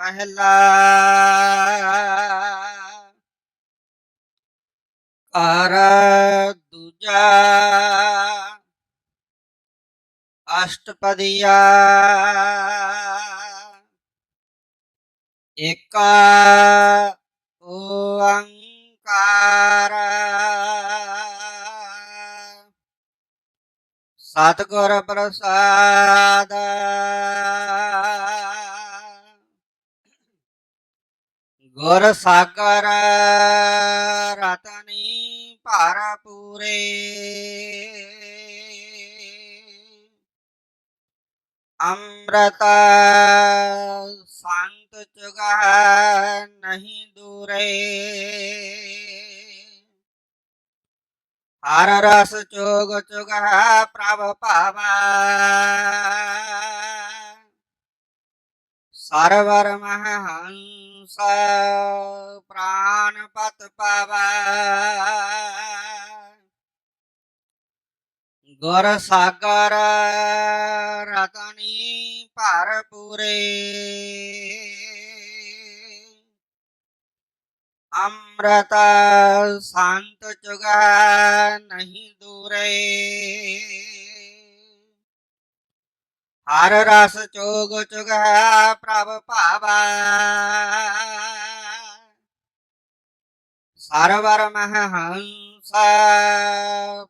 ਪਹਿਲਾ ਕਰ ਦੂਜਾ ਅਸ਼ਟਪਦੀਆ ਏਕ ਓੰਕਾਰ। ਸਤਿਗੁਰ ਪ੍ਰਸਾਦ ਗੁਰ ਸਾਗਰ ਰਤਨੀ ਭਰ ਪੂਰੇ। ਅੰਮ੍ਰਿਤ ਸੰਤ ਚੁਗਾ ਨਹੀਂ ਦੂਰੇ। ਹਰ ਰਸ ਚੋਗ ਚੁਗਾ ਪ੍ਰਭ ਭਾਵਾ। ਸਰਵਰ ਮਹੰ ਮਹੰਸ ਪ੍ਰਾਨ ਪਤ ਪਾਵਾ। ਗੁਰ ਸਾਗਰ ਰਤਨੀ ਭਰ ਪੂਰੇ ਅੰਮ੍ਰਿਤ ਸੰਤ ਚੁਗਾ ਨਹੀਂ ਦੂਰੇ। ਹਰ ਰਸ ਚੋਗ ਚੁਗਾ ਪ੍ਰਭ ਭਾਵਾ। ਸਰਵਰ ਮਹੰਸ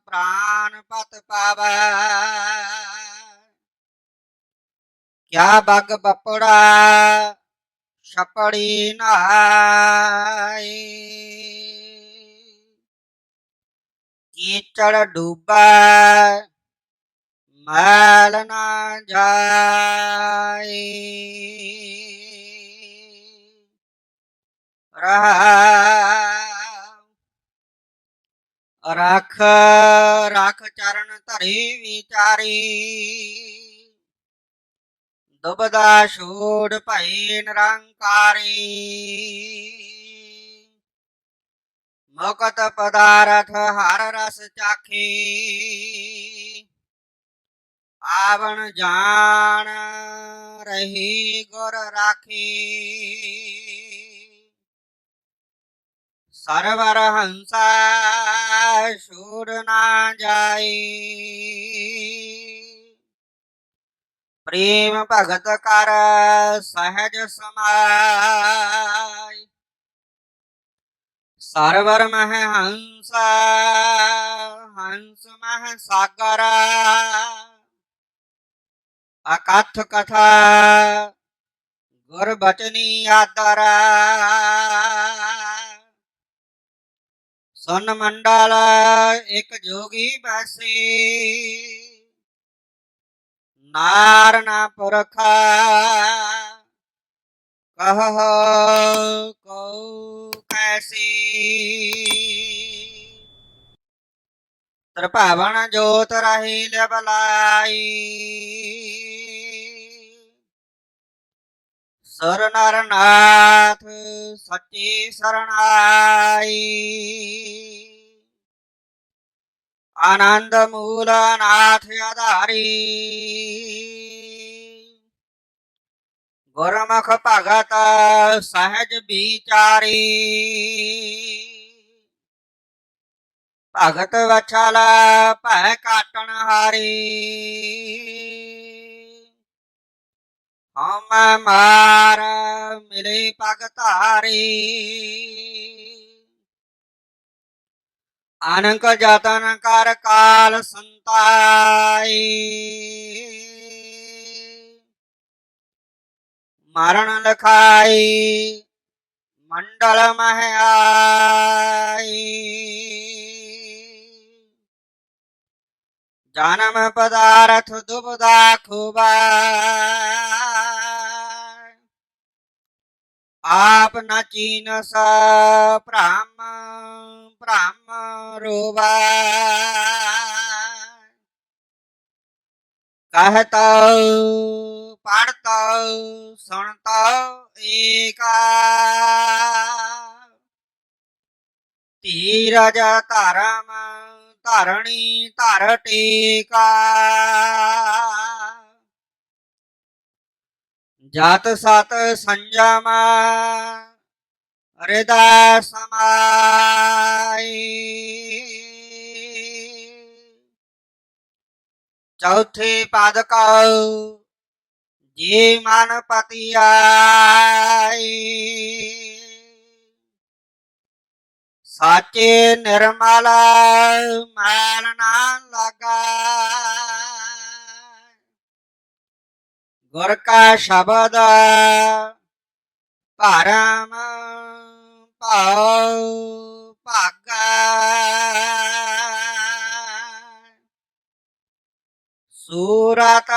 ਪ੍ਰਾਨ ਪਤ ਪਾਵਾ। ਕਿਆ ਬਗ ਬਪੜਾ ਛਪੜੀ ਨਾਈ ਕੀਚੜ ਡੂਬਾ ਮੈਲ ਨਾ ਜਾਈ ਰਹਾ ਰਖ ਰਖ ਚਰਨ ਧਰੀ ਵਿਚਾਰੀ। ਦੁਬਦਾ ਛੋੜ ਭਈ ਨਿਰੰਕਾਰੀ। ਮੁਕਤ ਪਦਾਰਥ ਹਰ ਰਸ ਚਾਖੀ। ਆਵਣ ਜਾਣ ਰਹੀ ਗੁਰ ਰਾਖੀ। ਸਰਵਰ ਹੰਸਾ ਛੋੜ ਨਾ ਜਾਈ। ਪ੍ਰੇਮ ਭਗਤ ਕਰ ਸਹਿਜ ਸਮਾਈ। ਸਰਵਰ ਮਹਿ ਹੰਸ ਹੰਸ ਮਹਿ ਸਾਗਰ। ਅਕਥ ਕਥਾ ਗੁਰ ਬਚਨੀ ਆਦਰ ਸੁਨ ਮੰਡਲ ਇੱਕ ਜੋਗੀ ਬੈਸੀ ਨਾਰ ਨਾ ਪੁਰਖਾ ਕਹ ਕੈਸੀ ਤ੍ਰਿਭਾਵਨ ਜੋਤ ਰਹੀ ਲਬਲਾਈ ਸਰ ਨਰ ਸੱਚੀ ਸਰਣਾਈ। ਆਨੰਦ ਮੂਲ ਨਾਥ ਆਧਾਰੀ। ਗੁਰਮੁਖ ਭਗਤ ਸਹਿਜ ਵਿਚਾਰੀ। ਭਗਤ ਵਛਲ ਭੈ ਕਾਟਣ ਹਾਰੀ। ਹਮ ਮਾਰ ਮਿਲੇ ਪਗ ਧਾਰੀ ਅਨੰਕ ਜਤਨ ਕਰ ਕਾਲ ਸੰਤਾਈ। ਮਰਨ ਲਖਾਈ ਮੰਡਲ ਮਹਿ ਆਈ જન્મ પદાર્થ દુબદા ખુબા આપ નચીન સ પ્રામ પ્રામ રોવા કહેતા પાડતા સુણતા એકા ધીરજ ધરમ ਧਰਣੀ ਧਰ ਟੇਕਾ। ਜਤ ਸਤ ਸੰਜਮ ਹਿਰਦੈ ਸਮਾਈ। ਚੌਥੇ ਪਦ ਕਉ ਜੀ ਮਨ ਪਤੀ ਆਈ ਸਾਚੇ ਨਿਰਮਲ ਮੈਲ ਨਾ ਲਗਾ ਗੁਰ ਕਾ ਸ਼ਬਦ ਪਰਮ ਭਾਉ ਭਾਗਾ ਸੂਰਤ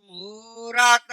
ਮੂਰਤ